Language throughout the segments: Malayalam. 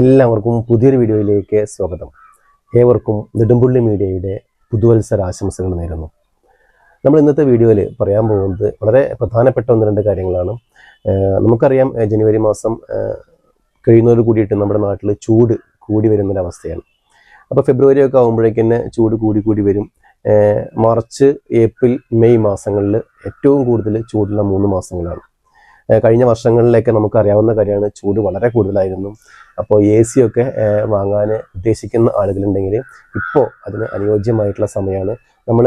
എല്ലാവർക്കും പുതിയൊരു വീഡിയോയിലേക്ക് സ്വാഗതം. ഏവർക്കും നെടുമ്പുള്ളി മീഡിയയുടെ പുതുവത്സര ആശംസകൾ നേരുന്നു. നമ്മൾ ഇന്നത്തെ വീഡിയോയിൽ പറയാൻ പോകുന്നത് വളരെ പ്രധാനപ്പെട്ട ഒന്ന് രണ്ട് കാര്യങ്ങളാണ്. നമുക്കറിയാം ജനുവരി മാസം കഴിയുന്നതോട് കൂടിയിട്ട് നമ്മുടെ നാട്ടിൽ ചൂട് കൂടി വരുന്നൊരവസ്ഥയാണ് അപ്പോൾ ഫെബ്രുവരി ഒക്കെ ആകുമ്പോഴേക്കും തന്നെ ചൂട് കൂടി കൂടി വരും. മാർച്ച് ഏപ്രിൽ മെയ് മാസങ്ങളിൽ ഏറ്റവും കൂടുതൽ ചൂടുള്ള മൂന്ന് മാസങ്ങളാണ്. കഴിഞ്ഞ വർഷങ്ങളിലൊക്കെ നമുക്ക് അറിയാവുന്ന കാര്യമാണ് ചൂട് വളരെ കൂടുതലായിരുന്നു. അപ്പോൾ എ സി ഒക്കെ വാങ്ങാൻ ഉദ്ദേശിക്കുന്ന ആളുകളുണ്ടെങ്കിൽ ഇപ്പോൾ അതിന് അനുയോജ്യമായിട്ടുള്ള സമയമാണ്. നമ്മൾ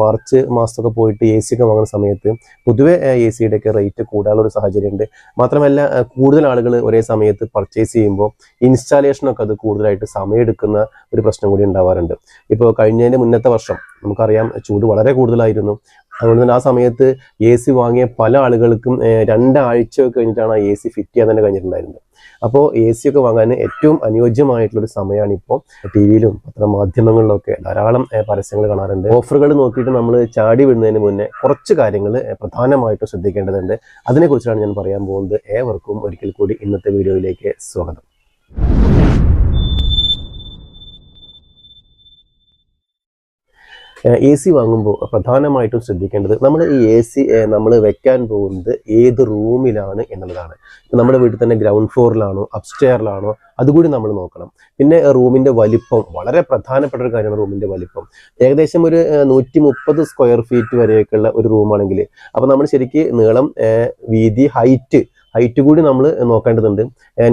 മാർച്ച് മാസത്തൊക്കെ പോയിട്ട് എ സി ഒക്കെ വാങ്ങുന്ന സമയത്ത് പൊതുവെ എ സിയുടെ ഒക്കെ റേറ്റ് കൂടാനുള്ള ഒരു സാഹചര്യമുണ്ട്. മാത്രമല്ല കൂടുതൽ ആളുകൾ ഒരേ സമയത്ത് പർച്ചേസ് ചെയ്യുമ്പോൾ ഇൻസ്റ്റാലേഷനൊക്കെ അത് കൂടുതലായിട്ട് സമയമെടുക്കുന്ന ഒരു പ്രശ്നം കൂടി ഉണ്ടാവാറുണ്ട്. ഇപ്പോൾ കഴിഞ്ഞതിന്റെ മുന്നത്തെ വർഷം നമുക്കറിയാം ചൂട് വളരെ കൂടുതലായിരുന്നു. അതുകൊണ്ട് തന്നെ ആ സമയത്ത് എ സി വാങ്ങിയ പല ആളുകൾക്കും രണ്ടാഴ്ച കഴിഞ്ഞിട്ടാണ് ആ എ സി ഫിറ്റ് ചെയ്യാൻ തന്നെ കഴിഞ്ഞിട്ടുണ്ടായിരുന്നത്. അപ്പോൾ എ സി ഒക്കെ വാങ്ങാൻ ഏറ്റവും അനുയോജ്യമായിട്ടുള്ളൊരു സമയമാണ് ഇപ്പോൾ ടി വിയിലും പത്രമാധ്യമങ്ങളിലൊക്കെ ധാരാളം പരസ്യങ്ങൾ കാണാറുണ്ട്. ഓഫറുകൾ നോക്കിയിട്ട് നമ്മൾ ചാടി വിടുന്നതിന് മുന്നേ കുറച്ച് കാര്യങ്ങൾ പ്രധാനമായിട്ടും ശ്രദ്ധിക്കേണ്ടതുണ്ട്. അതിനെക്കുറിച്ചാണ് ഞാൻ പറയാൻ പോകുന്നത്. ഏവർക്കും ഒരിക്കൽ കൂടി ഇന്നത്തെ വീഡിയോയിലേക്ക് സ്വാഗതം. എ സി വാങ്ങുമ്പോൾ പ്രധാനമായിട്ടും ശ്രദ്ധിക്കേണ്ടത് നമ്മൾ ഈ എ സി നമ്മൾ വെക്കാൻ പോകുന്നത് ഏത് റൂമിലാണ് എന്നുള്ളതാണ്. നമ്മുടെ വീട്ടിൽ തന്നെ ഗ്രൗണ്ട് ഫ്ലോറിലാണോ അപ്സ്റ്റെയറിലാണോ അതുകൂടി നമ്മൾ നോക്കണം. പിന്നെ റൂമിന്റെ വലിപ്പം വളരെ പ്രധാനപ്പെട്ട ഒരു കാര്യമാണ് റൂമിന്റെ വലിപ്പം. ഏകദേശം ഒരു നൂറ്റി മുപ്പത് സ്ക്വയർ ഫീറ്റ് വരെയൊക്കെയുള്ള ഒരു റൂമാണെങ്കിൽ അപ്പോൾ നമ്മൾ ശരിക്കും നീളം വീതി ഹൈറ്റ് ഹൈറ്റ് കൂടി നമ്മൾ നോക്കേണ്ടതുണ്ട്.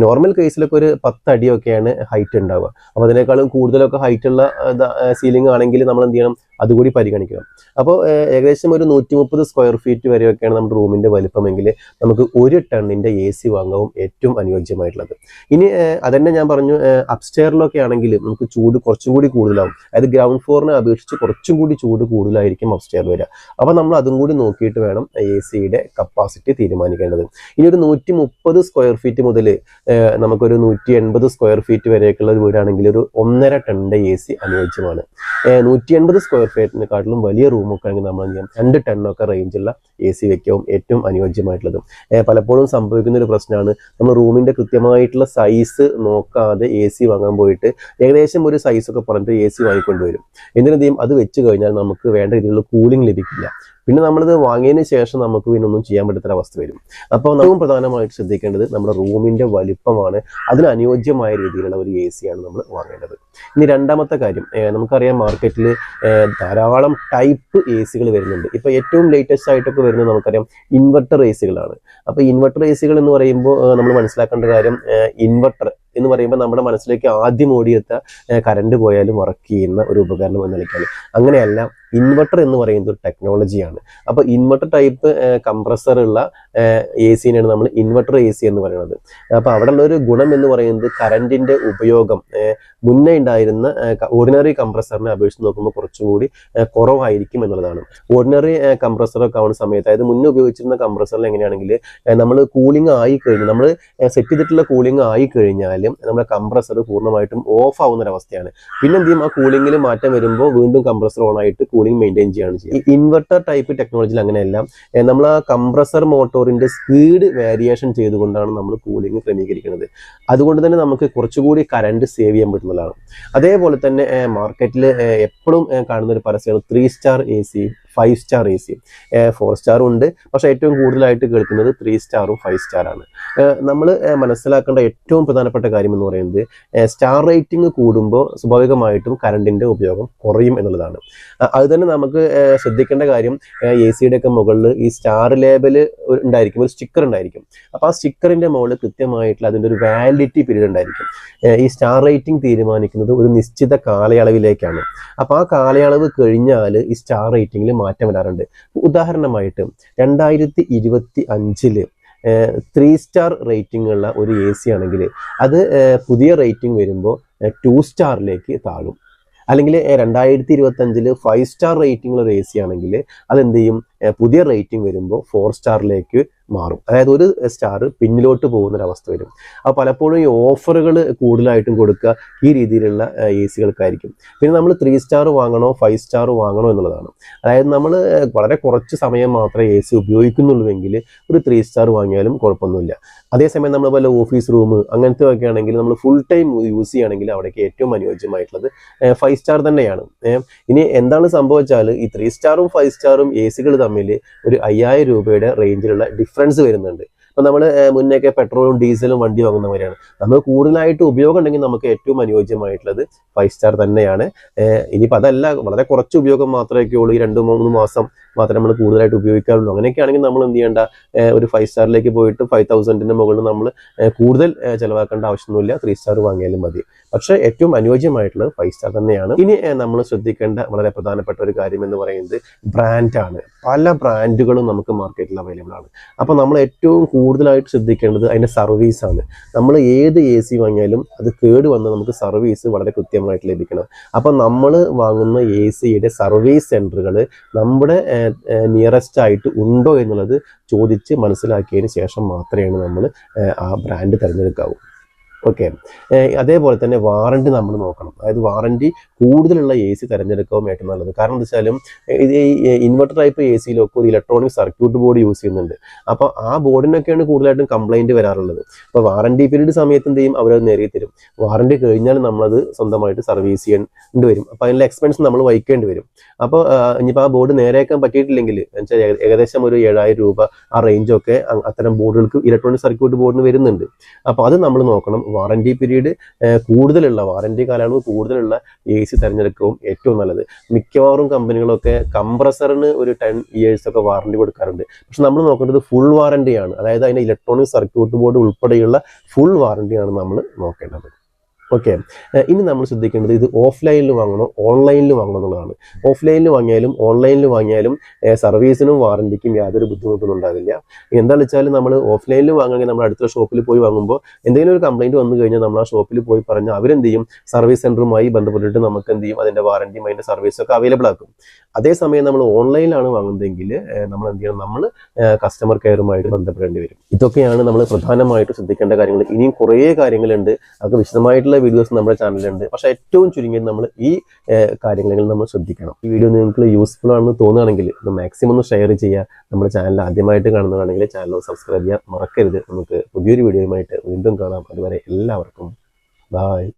നോർമൽ കേസിലൊക്കെ ഒരു പത്ത് അടിയൊക്കെയാണ് ഹൈറ്റ് ഉണ്ടാവുക. അപ്പോൾ അതിനേക്കാളും കൂടുതലൊക്കെ ഹൈറ്റ് ഉള്ള സീലിംഗ് ആണെങ്കിൽ നമ്മൾ എന്ത് ചെയ്യണം? അതുകൂടി പരിഗണിക്കണം. അപ്പോൾ ഏകദേശം ഒരു നൂറ്റി മുപ്പത് സ്ക്വയർ ഫീറ്റ് വരെയൊക്കെയാണ് നമ്മുടെ റൂമിന്റെ വലിപ്പമെങ്കിൽ നമുക്ക് ഒരു ടണ്ണിന്റെ എ സി വാങ്ങാവും ഏറ്റവും അനുയോജ്യമായിട്ടുള്ളത്. ഇനി അതന്നെ ഞാൻ പറഞ്ഞു അപ്സ്റ്റെയറിലൊക്കെ ആണെങ്കിൽ നമുക്ക് ചൂട് കുറച്ചും കൂടി കൂടുതലാവും. അതായത് ഗ്രൗണ്ട് ഫ്ലോറിനെ അപേക്ഷിച്ച് കുറച്ചും കൂടി ചൂട് കൂടുതലായിരിക്കും അപ്സ്റ്റെയർ വരിക. അപ്പോൾ നമ്മൾ അതും കൂടി നോക്കിയിട്ട് വേണം എ സിയുടെ കപ്പാസിറ്റി തീരുമാനിക്കേണ്ടത്. ഇനി ഒരു നൂറ്റി മുപ്പത് സ്ക്വയർ ഫീറ്റ് മുതൽ നമുക്കൊരു നൂറ്റി എൺപത് സ്ക്വയർ ഫീറ്റ് വരെയൊക്കെയുള്ള ഒരു വീടാണെങ്കിൽ ഒരു ഒന്നര ടണ്ണിന്റെ എ സി അനുയോജ്യമാണ്. നൂറ്റി എൺപത് സ്ക്വയർ ഫീറ്റിനെക്കാട്ടിലും വലിയ റൂമൊക്കെ ആണെങ്കിൽ നമ്മൾ ചെയ്യാം? രണ്ട് ടെണ്ണൊക്കെ റേഞ്ചുള്ള എ സി വെക്കാവും ഏറ്റവും അനുയോജ്യമായിട്ടുള്ളതും. പലപ്പോഴും സംഭവിക്കുന്ന ഒരു പ്രശ്നമാണ്. നമ്മൾ റൂമിന്റെ കൃത്യമായിട്ടുള്ള സൈസ് നോക്കാതെ എ സി വാങ്ങാൻ പോയിട്ട് ഏകദേശം ഒരു സൈസൊക്കെ പറഞ്ഞിട്ട് എ സി വാങ്ങിക്കൊണ്ടുവരും എന്തിനും അത് വെച്ച് കഴിഞ്ഞാൽ നമുക്ക് വേണ്ട രീതിയിലുള്ള കൂളിംഗ് ലഭിക്കില്ല. പിന്നെ നമ്മളിത് വാങ്ങിയതിന് ശേഷം നമുക്ക് പിന്നെ ഒന്നും ചെയ്യാൻ പറ്റാത്ത അവസ്ഥ വരും. അപ്പോൾ ഏറ്റവും പ്രധാനമായിട്ട് ശ്രദ്ധിക്കേണ്ടത് നമ്മുടെ റൂമിന്റെ വലിപ്പമാണ്. അതിന് അനുയോജ്യമായ രീതിയിലുള്ള ഒരു എ സിയാണ് നമ്മൾ വാങ്ങേണ്ടത്. ഇനി രണ്ടാമത്തെ കാര്യം നമുക്കറിയാം മാർക്കറ്റിൽ ധാരാളം ടൈപ്പ് എ സികൾ വരുന്നുണ്ട്. ഇപ്പോൾ ഏറ്റവും ലേറ്റസ്റ്റ് ആയിട്ടൊക്കെ വരുന്നത് നമുക്കറിയാം ഇൻവെർട്ടർ എ സികളാണ് അപ്പോൾ ഇൻവെർട്ടർ എ സികൾ എന്ന് പറയുമ്പോൾ നമ്മൾ മനസ്സിലാക്കേണ്ട കാര്യം ഇൻവെർട്ടർ എന്ന് പറയുമ്പോൾ നമ്മുടെ മനസ്സിലേക്ക് ആദ്യം ഓടിയെത്ത കറണ്ട് പോയാലും വർക്ക് ചെയ്യുന്ന ഒരു ഉപകരണം എന്ന് നിലയ്ക്കാണ്. അങ്ങനെയല്ല ഇൻവെർട്ടർ എന്ന് പറയുന്നത് ഒരു ടെക്നോളജിയാണ് അപ്പോൾ ഇൻവെർട്ടർ ടൈപ്പ് കംപ്രസർ ഉള്ള എ സിനെയാണ് നമ്മൾ ഇൻവെർട്ടർ എ സി എന്ന് പറയുന്നത്. അപ്പോൾ അവിടെ ഉള്ള ഒരു ഗുണം എന്ന് പറയുന്നത് കറണ്ടിന്റെ ഉപയോഗം. മുന്നേ ഉണ്ടായിരുന്ന ഓർഡിനറി കംപ്രസറിനെ അപേക്ഷിച്ച് നോക്കുമ്പോൾ കുറച്ചുകൂടി കുറവായിരിക്കും എന്നുള്ളതാണ്. ഓർഡിനറി കംപ്രസറൊക്കെ ആവുന്ന സമയത്ത് അതായത് മുന്നേ ഉപയോഗിച്ചിരുന്ന കംപ്രസറിൽ എങ്ങനെയാണെങ്കിൽ നമ്മൾ കൂളിംഗ് ആയി കഴിഞ്ഞു നമ്മൾ സെറ്റ് ചെയ്തിട്ടുള്ള കൂളിംഗ് ആയി കഴിഞ്ഞാൽ നമ്മുടെ കംപ്രസർ പൂർണമായിട്ടും ഓഫ് ആവുന്ന ഒരു അവസ്ഥയാണ് പിന്നെ എന്ത് ചെയ്യും? ആ കൂളിംഗിൽ മാറ്റം വരുമ്പോൾ വീണ്ടും കംപ്രസർ ഓൺ ആയിട്ട് കൂളിംഗ് മെയിന്റെയിൻ ചെയ്യുകയാണ് ചെയ്യുക. ഇൻവെർട്ടർ ടൈപ്പ് ടെക്നോളജിയിൽ അങ്ങനെയല്ല. നമ്മൾ ആ കംപ്രസർ മോട്ടോറിന്റെ സ്പീഡ് വേരിയേഷൻ ചെയ്തുകൊണ്ടാണ് നമ്മൾ കൂളിംഗ് ക്രമീകരിക്കുന്നത്. അതുകൊണ്ട് തന്നെ നമുക്ക് കുറച്ചുകൂടി കറണ്ട് സേവ് ചെയ്യാൻ പറ്റുന്നതാണ്. അതേപോലെ തന്നെ മാർക്കറ്റിൽ എപ്പോഴും കാണുന്ന ഒരു പരസ്യമാണ് three star A C five star A C four സ്റ്റാറും ഉണ്ട്. പക്ഷേ ഏറ്റവും കൂടുതലായിട്ട് കേൾക്കുന്നത് ത്രീ സ്റ്റാറും ഫൈവ് സ്റ്റാറാണ് നമ്മൾ മനസ്സിലാക്കേണ്ട ഏറ്റവും പ്രധാനപ്പെട്ട കാര്യം എന്ന് പറയുന്നത് സ്റ്റാർ റേറ്റിംഗ് കൂടുമ്പോൾ സ്വാഭാവികമായിട്ടും കറണ്ടിന്റെ ഉപയോഗം കുറയും എന്നുള്ളതാണ്. അതുതന്നെ അത് തന്നെ നമുക്ക് ശ്രദ്ധിക്കേണ്ട കാര്യം എ സിയുടെ ഒക്കെ മുകളിൽ ഈ സ്റ്റാർ ലേബൽ ഉണ്ടായിരിക്കും ഒരു സ്റ്റിക്കർ ഉണ്ടായിരിക്കും. അപ്പോൾ ആ സ്റ്റിക്കറിന്റെ മുകളിൽ കൃത്യമായിട്ടുള്ള അതിന്റെ ഒരു വാലിഡിറ്റി പീരീഡ് ഉണ്ടായിരിക്കും. ഈ സ്റ്റാർ റേറ്റിംഗ് തീരുമാനിക്കുന്നത് ഒരു നിശ്ചിത കാലയളവിലേക്കാണ്. അപ്പോൾ ആ കാലയളവ് കഴിഞ്ഞാൽ ഈ സ്റ്റാർ റേറ്റിംഗിൽ മാറ്റം വരാറുണ്ട്. ഉദാഹരണമായിട്ട് രണ്ടായിരത്തി ഇരുപത്തി അഞ്ചിൽ ത്രീ സ്റ്റാർ റേറ്റിംഗ് ഉള്ള ഒരു എ സി ആണെങ്കിൽ അത് പുതിയ റേറ്റിംഗ് വരുമ്പോൾ ടു സ്റ്റാറിലേക്ക് താഴും. അല്ലെങ്കിൽ രണ്ടായിരത്തി ഇരുപത്തി അഞ്ചിൽ ഫൈവ് സ്റ്റാർ റേറ്റിംഗ് ഉള്ള ഒരു എ സി ആണെങ്കിൽ അതെന്ത് ചെയ്യും? പുതിയ റേറ്റിംഗ് വരുമ്പോൾ ഫോർ സ്റ്റാറിലേക്ക് മാറും. അതായത് ഒരു സ്റ്റാർ പിന്നിലോട്ട് പോകുന്ന ഒരു അവസ്ഥ വരും. അപ്പോൾ പലപ്പോഴും ഈ ഓഫറുകൾ കൂടുതലായിട്ടും കൊടുക്കുക ഈ രീതിയിലുള്ള എ സികൾക്കായിരിക്കും പിന്നെ നമ്മൾ ത്രീ സ്റ്റാർ വാങ്ങണോ ഫൈവ് സ്റ്റാർ വാങ്ങണോ എന്നുള്ളതാണ്. അതായത് നമ്മൾ വളരെ കുറച്ച് സമയം മാത്രമേ എ സി ഉപയോഗിക്കുന്നുള്ളൂവെങ്കിൽ ഒരു ത്രീ സ്റ്റാർ വാങ്ങിയാലും കുഴപ്പമൊന്നുമില്ല. അതേസമയം നമ്മൾ വല്ല ഓഫീസ് റൂം അങ്ങനത്തെ ഒക്കെ ആണെങ്കിൽ നമ്മൾ ഫുൾ ടൈം യൂസ് ചെയ്യുകയാണെങ്കിൽ അവിടേക്ക് ഏറ്റവും അനുയോജ്യമായിട്ടുള്ളത് ഫൈവ് സ്റ്റാർ തന്നെയാണ്. ഇനി എന്താണ് സംഭവിച്ചാൽ ഈ ത്രീ സ്റ്റാറും ഫൈവ് സ്റ്റാറും എ സികൾ ഒരു അയ്യായിരം രൂപയുടെ റേഞ്ചിലുള്ള ഡിഫറൻസ് വരുന്നുണ്ട്. ഇപ്പം നമ്മൾ മുന്നേക്കെ പെട്രോളും ഡീസലും വണ്ടി വാങ്ങുന്നവരാണ് നമ്മൾ കൂടുതലായിട്ട് ഉപയോഗം ഉണ്ടെങ്കിൽ നമുക്ക് ഏറ്റവും അനുയോജ്യമായിട്ടുള്ളത് ഫൈവ് സ്റ്റാർ തന്നെയാണ്. ഇനിയിപ്പോൾ അതല്ല വളരെ കുറച്ച് ഉപയോഗം മാത്രമേ ഉള്ളൂ. ഈ രണ്ട് മൂന്ന് മാസം മാത്രമേ നമ്മൾ കൂടുതലായിട്ട് ഉപയോഗിക്കാറുള്ളൂ. അങ്ങനെയൊക്കെ നമ്മൾ എന്ത് ചെയ്യേണ്ട ഒരു ഫൈവ് സ്റ്റാറിലേക്ക് പോയിട്ട് ഫൈവ് തൗസൻഡിന്റെ മുകളിൽ നമ്മൾ കൂടുതൽ ചിലവാക്കേണ്ട ആവശ്യമൊന്നുമില്ല. ത്രീ സ്റ്റാർ വാങ്ങിയാലും മതി. പക്ഷേ ഏറ്റവും അനുയോജ്യമായിട്ടുള്ളത് ഫൈവ് സ്റ്റാർ തന്നെയാണ്. ഇനി നമ്മൾ ശ്രദ്ധിക്കേണ്ട വളരെ പ്രധാനപ്പെട്ട ഒരു കാര്യം എന്ന് പറയുന്നത് ബ്രാൻഡാണ്. പല ബ്രാൻഡുകളും നമുക്ക് മാർക്കറ്റിൽ അവൈലബിൾ ആണ്. അപ്പോൾ നമ്മൾ ഏറ്റവും കൂടുതലായിട്ട് ശ്രദ്ധിക്കേണ്ടത് അതിന്റെ സർവീസാണ് നമ്മൾ ഏത് എ സി വാങ്ങിയാലും അത് കേട് വന്ന് നമുക്ക് സർവീസ് വളരെ കൃത്യമായിട്ട് ലഭിക്കണം. അപ്പോൾ നമ്മൾ വാങ്ങുന്ന എ സിയുടെ സർവീസ് സെന്ററുകൾ നമ്മുടെ നിയറസ്റ്റ് ആയിട്ട് ഉണ്ടോ എന്നുള്ളത് ചോദിച്ച് മനസ്സിലാക്കിയതിന് ശേഷം മാത്രമേ നമ്മൾ ആ ബ്രാൻഡ് തിരഞ്ഞെടുക്കാവൂ. ഓക്കെ അതേപോലെ തന്നെ വാറണ്ടി നമ്മൾ നോക്കണം. അതായത് വാറണ്ടി കൂടുതലുള്ള എ സി തിരഞ്ഞെടുക്കാവും ഏറ്റവും നല്ലത്. കാരണം എന്താ വെച്ചാലും ഇത് ഈ ഇൻവെർട്ടർ ടൈപ്പ് എ സിയിലൊക്കെ ഒരു ഇലക്ട്രോണിക് സർക്യൂട്ട് ബോർഡ് യൂസ് ചെയ്യുന്നുണ്ട്. അപ്പോൾ ആ ബോർഡിനൊക്കെയാണ് കൂടുതലായിട്ടും കംപ്ലൈന്റ് വരാറുള്ളത്. അപ്പോൾ വാറണ്ടി പീരീഡ് സമയത്ത് എന്ത് ചെയ്യും? അവരത് നേരെ തരും. വാറണ്ടി കഴിഞ്ഞാൽ നമ്മളത് സ്വന്തമായിട്ട് സർവീസ് ചെയ്യേണ്ടി വരും. അപ്പോൾ അതിനുള്ള എക്സ്പെൻസ് നമ്മൾ വഹിക്കേണ്ടി വരും. അപ്പോൾ ഇനിയിപ്പോൾ ആ ബോർഡ് നേരെയാക്കാൻ പറ്റിയിട്ടില്ലെങ്കിൽ വെച്ചാൽ ഏകദേശം ഒരു ഏഴായിരം രൂപ ആ റേഞ്ചൊക്കെ അത്തരം ബോർഡുകൾക്ക് ഇലക്ട്രോണിക് സർക്യൂട്ട് ബോർഡിന് വരുന്നുണ്ട്. അപ്പോൾ അത് നമ്മൾ നോക്കണം. വാറണ്ടി പീരീഡ് കൂടുതലുള്ള വാറണ്ടി കാലയളവ് കൂടുതലുള്ള എ സി തിരഞ്ഞെടുക്കും ഏറ്റവും നല്ലത്. മിക്കവാറും കമ്പനികളൊക്കെ കംപ്രസറിന് ഒരു ടെൻ ഇയേഴ്സ് ഒക്കെ വാറണ്ടി കൊടുക്കാറുണ്ട്. പക്ഷെ നമ്മൾ നോക്കേണ്ടത് ഫുൾ വാറണ്ടിയാണ് അതായത് അതിന്റെ ഇലക്ട്രോണിക് സർക്യൂട്ട് ബോർഡ് ഉൾപ്പെടെയുള്ള ഫുൾ വാറണ്ടിയാണ് നമ്മൾ നോക്കേണ്ടത്. ഓക്കെ ഇനി നമ്മൾ ശ്രദ്ധിക്കേണ്ടത് ഇത് ഓഫ്ലൈനിൽ വാങ്ങണോ ഓൺലൈനിൽ വാങ്ങണം എന്നുള്ളതാണ്. ഓഫ്ലൈനിൽ വാങ്ങിയാലും ഓൺലൈനിൽ വാങ്ങിയാലും സർവീസിനും വാറണ്ടിക്കും യാതൊരു ബുദ്ധിമുട്ടൊന്നും ഉണ്ടാവില്ല. എന്താണെന്ന് വെച്ചാൽ നമ്മൾ ഓഫ്ലൈനിൽ വാങ്ങണമെങ്കിൽ നമ്മൾ അടുത്ത ഷോപ്പിൽ പോയി വാങ്ങുമ്പോൾ എന്തെങ്കിലും ഒരു കംപ്ലൈന്റ് വന്നു കഴിഞ്ഞാൽ നമ്മൾ ആ ഷോപ്പിൽ പോയി പറഞ്ഞാൽ അവരെന്ത് ചെയ്യും സർവീസ് സെന്ററുമായി ബന്ധപ്പെട്ടിട്ട് നമുക്ക് എന്ത് ചെയ്യും അതിന്റെ വാറണ്ടിയും അതിന്റെ സർവീസും ഒക്കെ അവൈലബിൾ ആക്കും. അതേസമയം നമ്മൾ ഓൺലൈനിലാണ് വാങ്ങുന്നതെങ്കിൽ നമ്മൾ എന്ത് ചെയ്യണം? നമ്മൾ കസ്റ്റമർ കെയറുമായിട്ട് ബന്ധപ്പെടേണ്ടി വരും. ഇതൊക്കെയാണ് നമ്മൾ പ്രധാനമായിട്ട് ശ്രദ്ധിക്കേണ്ട കാര്യങ്ങൾ. ഇനിയും കുറേ കാര്യങ്ങളുണ്ട്. അതൊക്കെ വിശദമായിട്ടുള്ള വീഡിയോസ് നമ്മുടെ ചാനലിലുണ്ട് പക്ഷെ ഏറ്റവും ചുരുങ്ങിയത് നമ്മൾ ഈ കാര്യങ്ങളിൽ നമ്മൾ ശ്രദ്ധിക്കണം. ഈ വീഡിയോ നിങ്ങൾക്ക് യൂസ്ഫുൾ ആണെന്ന് തോന്നുകയാണെങ്കിൽ മാക്സിമം ഒന്ന് ഷെയർ ചെയ്യുക. നമ്മുടെ ചാനൽ ആദ്യമായിട്ട് കാണുന്നതാണെങ്കിൽ ചാനൽ സബ്സ്ക്രൈബ് ചെയ്യാൻ മറക്കരുത്. നമുക്ക് പുതിയൊരു വീഡിയോയുമായിട്ട് വീണ്ടും കാണാം. അതുവരെ എല്ലാവർക്കും ബായ്